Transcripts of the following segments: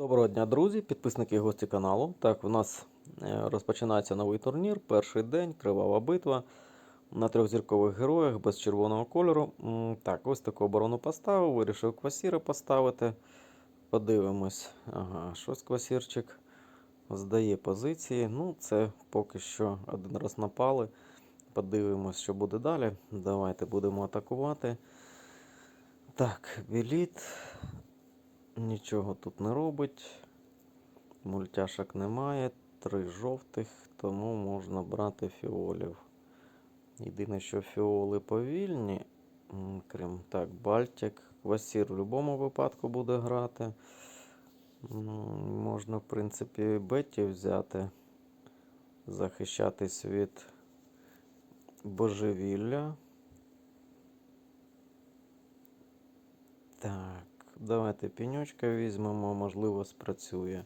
Доброго дня, друзі, підписники і гості каналу. Так, у нас е, розпочинається новий турнір. Перший день, кривава битва на трьохзіркових героях без червоного кольору. Так, ось таку оборону поставив. Вирішив квасіри поставити. Подивимось. Ага, щось квасірчик здає позиції. Ну, це поки що один раз напали. Подивимось, що буде далі. Давайте будемо атакувати. Так, біліт. Нічого тут не робить. Мультяшок немає. Три жовтих, тому можна брати фіолів. Єдине, що фіоли повільні. Крім так, Бальтик. Квасір в будь-якому випадку буде грати. Можна, в принципі, Бетті взяти. Захищатись від божевілля. Так, давайте пеньочка візьмемо, можливо, спрацює.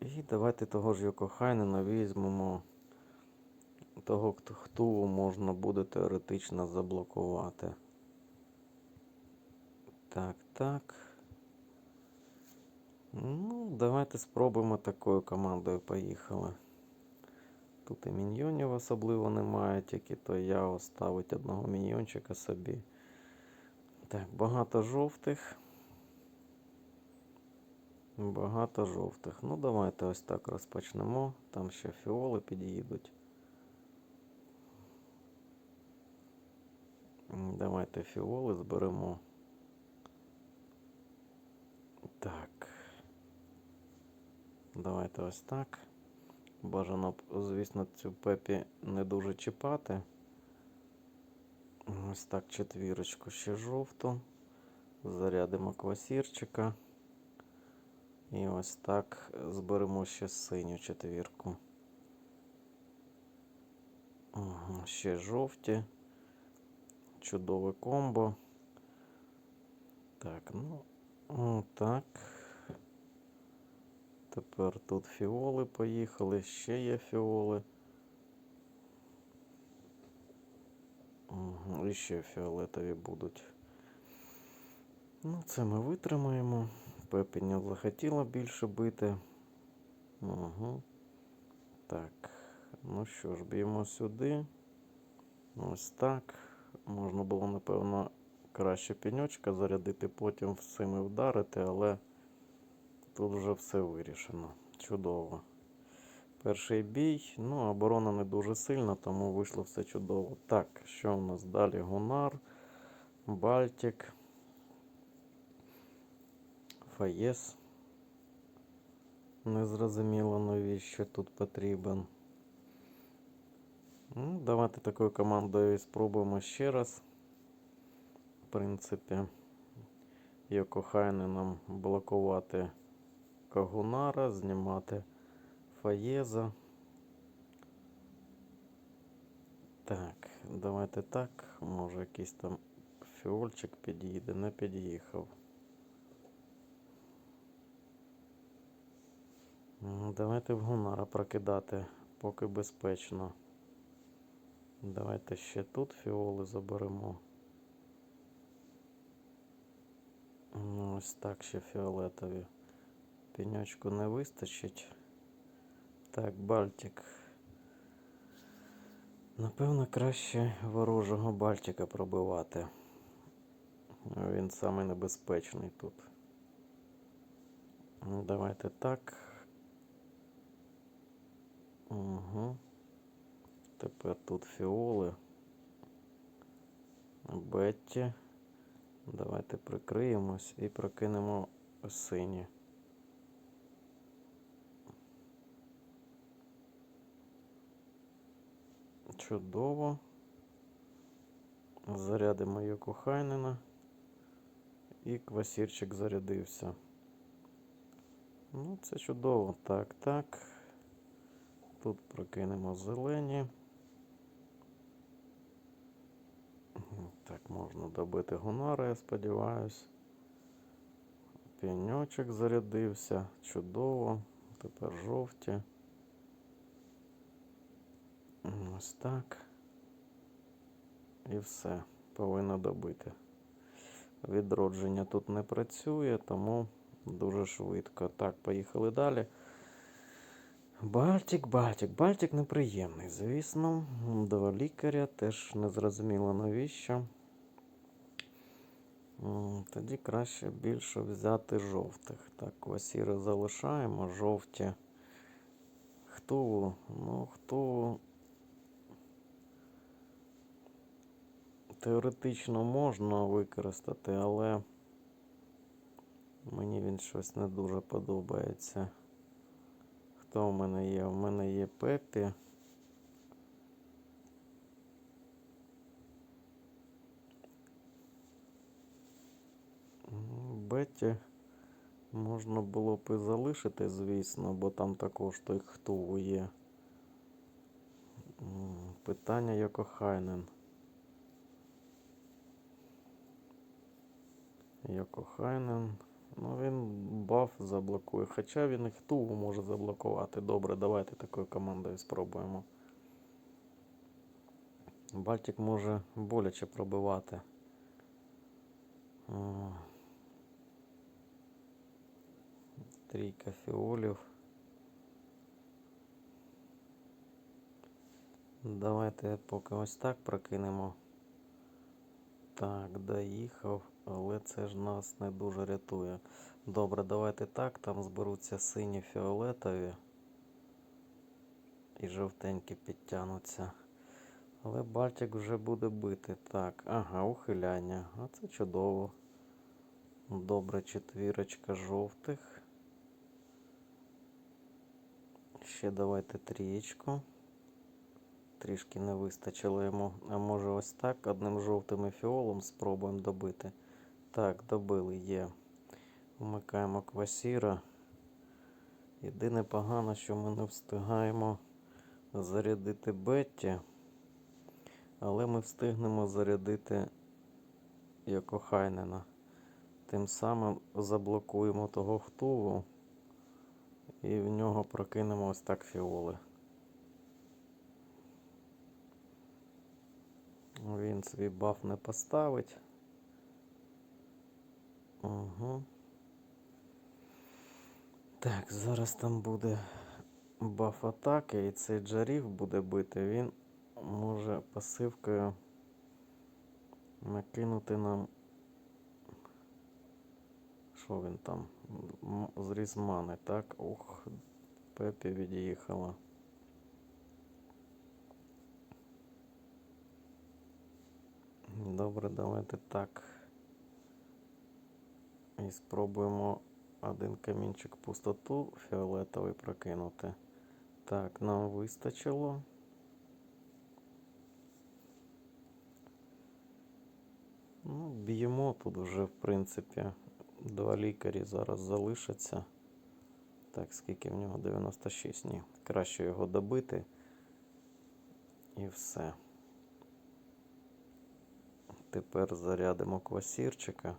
І давайте того ж Йокохайнена візьмемо. Того, хто можна буде теоретично заблокувати. Так, так. Ну, давайте спробуємо такою командою. Поїхали. Тут і міньйонів особливо немає, тільки то я оставить одного міньйончика собі. Так, багато жовтих. Багато жовтих. Ну, давайте ось так розпочнемо. Там ще фіоли під'їдуть. Давайте фіоли зберемо. Так. Давайте ось так. Бажано, звісно, цю пепі не дуже чіпати. Ось так четвірочку ще жовту. Зарядимо квасірчика. І ось так зберемо ще синю четвірку. Ще жовті. Чудове комбо. Так, ну, так. Тепер тут фіоли поїхали, ще є фіоли. І ще фіолетові будуть. Ну, це ми витримаємо. Пепі не захотіла більше бити. Угу. Так. Ну що ж, б'ємо сюди. Ось так. Можна було, напевно, краще пеньочка зарядити, потім всіми вдарити, але тут вже все вирішено. Чудово. Перший бій. Ну, оборона не дуже сильна, тому вийшло все чудово. Так, що у нас далі? Гунар, Бальтик, Фаєс. Незрозуміло, навіщо тут потрібен. Ну, давайте такою командою спробуємо ще раз. В принципі, Йокохайне нам блокувати Кагунара, знімати Фаєза. Так, давайте так. Може якийсь там фіольчик під'їде, не під'їхав. Давайте в Гунара прокидати, поки безпечно. Давайте ще тут фіоли заберемо. Ну, Ось так ще фіолетові. Пеньочку не вистачить. Так, Бальтик. Напевно, краще ворожого Бальтика пробивати. Він самий небезпечний тут. Ну, Давайте так. Угу. Тепер тут фіоли. Бетті. Давайте прикриємось і прокинемо сині. Чудово. Зарядимо Йокохайнена. І квасірчик зарядився. Ну, це чудово. Так, так. Тут прокинемо зелені. Так, можна добити гунари, я сподіваюсь. Пеньочок зарядився. Чудово. Тепер жовті. Ось так. І все. Повинно добити. Відродження тут не працює, тому дуже швидко. Так, поїхали далі. Бальтик, Бальтик. Бальтик неприємний, звісно. Два лікаря теж не зрозуміло навіщо. Тоді краще більше взяти жовтих. Так, квасіри залишаємо, жовті. Хто? Ну, хто теоретично можна використати, але мені він щось не дуже подобається. Хто в мене є? В мене є Пеппі. М, Бетті можна було б і залишити, звісно, бо там також той хто є. Питання Йокохайнен. Йокохайнен. Ну, він баф заблокує. Хоча він і хту може заблокувати. Добре, давайте такою командою спробуємо. Бальтик може боляче пробивати. Трійка фіолів. Давайте поки ось так прокинемо. Так, доїхав, але це ж нас не дуже рятує. Добре, давайте так, там зберуться сині фіолетові. І жовтенькі підтягнуться. Але Бальтик вже буде бити. Так, ага, ухиляння. А це чудово. Добре, четвірочка жовтих. Ще давайте трієчку. Трішки не вистачило йому. А може ось так одним жовтим фіолом спробуємо добити. Так, добили є. Вмикаємо квасіра. Єдине погано, що ми не встигаємо зарядити Бетті. Але ми встигнемо зарядити Йокохайнена. Тим самим заблокуємо того хтуву. І в нього прокинемо ось так фіоли. Він свій баф не поставить. Угу. Так, зараз там буде баф атаки, і цей джарів буде бити. Він може пасивкою накинути нам. Що він там? Зріз мани, так? Ух, Пепі від'їхала. Добре, давайте так. І спробуємо один камінчик пустоту фіолетовий прокинути. Так, нам вистачило. Ну, б'ємо тут вже, в принципі, два лікарі зараз залишаться. Так, скільки в нього? 96, ні. Краще його добити. І все. Тепер зарядимо квасірчика.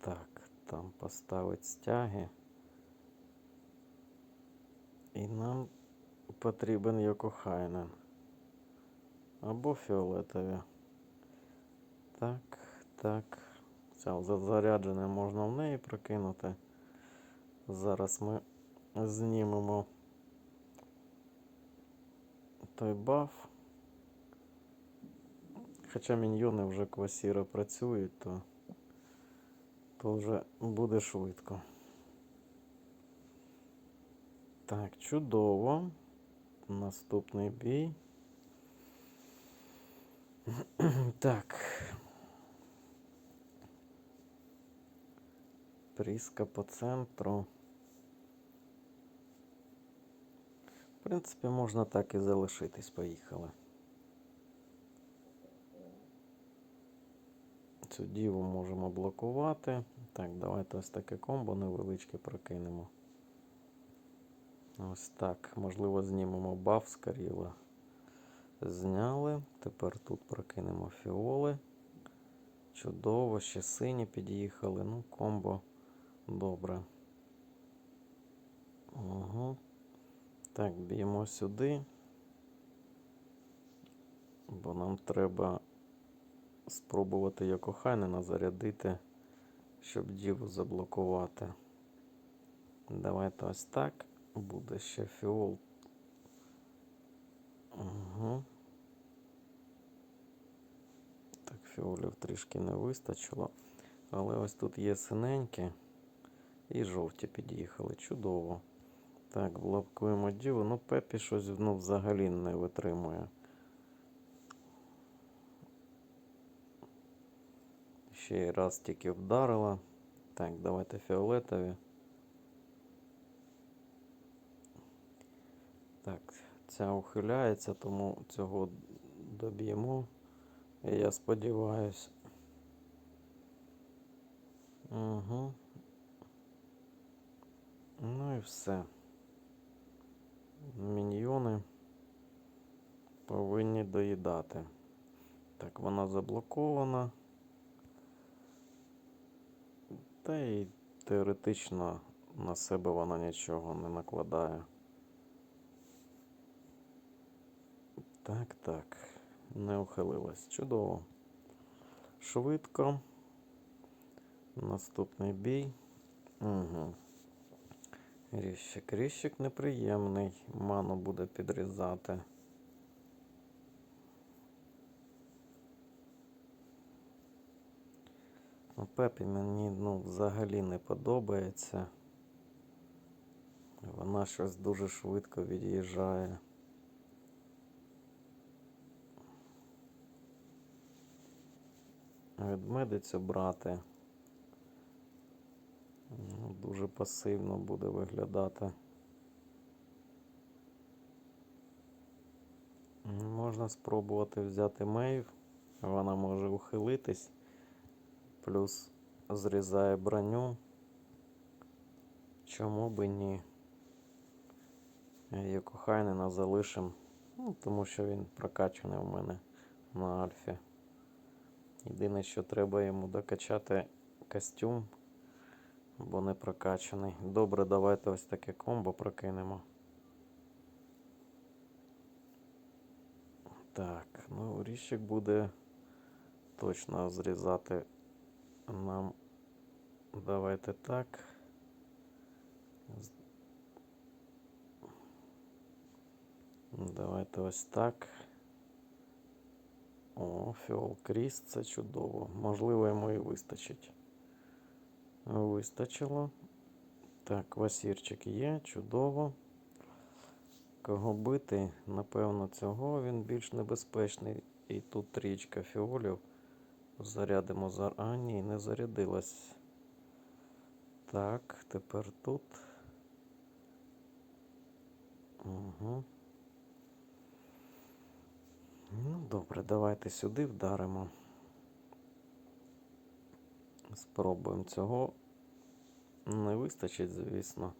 Так, там поставить стяги. І нам потрібен Йокохайнен. Або фіолетові. Так, так. Це за- заряджене можна в неї прокинути. Зараз ми знімемо той баф. Хоча міньйони вже квасіра працюють, то, то вже буде швидко. Так, чудово. Наступний бій. Так. Тріска по центру. В принципі, можна так і залишитись. Поїхали. Цю діву можемо блокувати. Так, давайте ось таке комбо невеличке прокинемо. Ось так. Можливо, знімемо баф з Каріла. Зняли. Тепер тут прокинемо фіоли. Чудово, ще сині під'їхали. Ну, комбо добре. Угу. Так, б'ємо сюди. Бо нам треба спробувати Йокохайнена зарядити, щоб діву заблокувати. Давайте ось так. Буде ще фіол. Угу. Так, фіолів трішки не вистачило. Але ось тут є синенькі і жовті під'їхали. Чудово. Так, блокуємо діву. Ну, Пепі щось ну, взагалі не витримує. Ще раз тільки вдарила. Так, давайте фіолетові. Так, ця ухиляється, тому цього доб'ємо. Я сподіваюсь. Угу. Ну і все. Міньйони повинні доїдати. Так, вона заблокована. Та й теоретично на себе вона нічого не накладає. Так, так. Не ухилилась. Чудово. Швидко. Наступний бій. Угу. Ріщик. Ріщик неприємний. Ману буде підрізати. Пепі мені ну, взагалі не подобається. Вона щось дуже швидко від'їжджає. Ведмедицю брати. Ну, дуже пасивно буде виглядати. Можна спробувати взяти мейв. Вона може ухилитись. Плюс зрізає броню. Чому би ні? Її кохайнена залишим. Ну, тому що він прокачаний у мене на альфі. Єдине, що треба йому докачати костюм, бо не прокачаний. Добре, давайте ось таке комбо прокинемо. Так, ну ріщик буде точно зрізати нам. Давайте так. Давайте ось так. О, Фіол Кріс, це чудово. Можливо, йому і вистачить. Вистачило. Так, васірчик є, чудово. Кого бити? Напевно, цього він більш небезпечний. І тут трічка фіолів. Зарядимо за. А, ні, не зарядилась. Так, тепер тут. Угу. Ну, добре, давайте сюди вдаримо. Спробуємо цього. Не вистачить, звісно.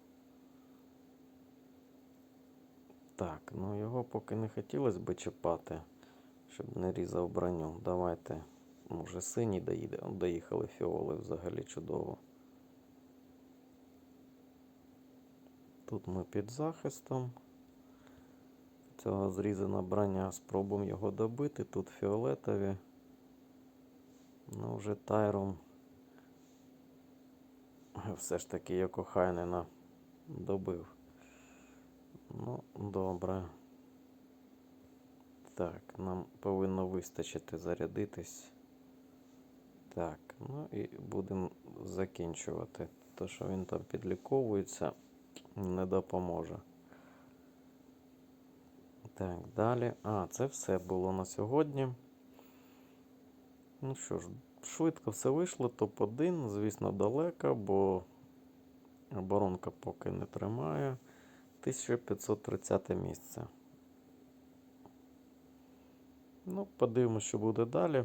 Так, ну його поки не хотілося би чіпати, щоб не різав броню. Давайте. Може синій доїде. Доїхали фіоли взагалі чудово. Тут ми під захистом. Цього зрізана броня. Спробуємо його добити. Тут фіолетові. Ну, вже тайром. Все ж таки я Йокохайнена добив. Ну, добре. Так, нам повинно вистачити зарядитись. Так, ну і будемо закінчувати. То, що він там підліковується, не допоможе. Так, далі. А, це все було на сьогодні. Ну що ж, швидко все вийшло. Топ-1, звісно, далеко, бо оборонка поки не тримає. 1530 місце. Ну, подивимося, що буде далі.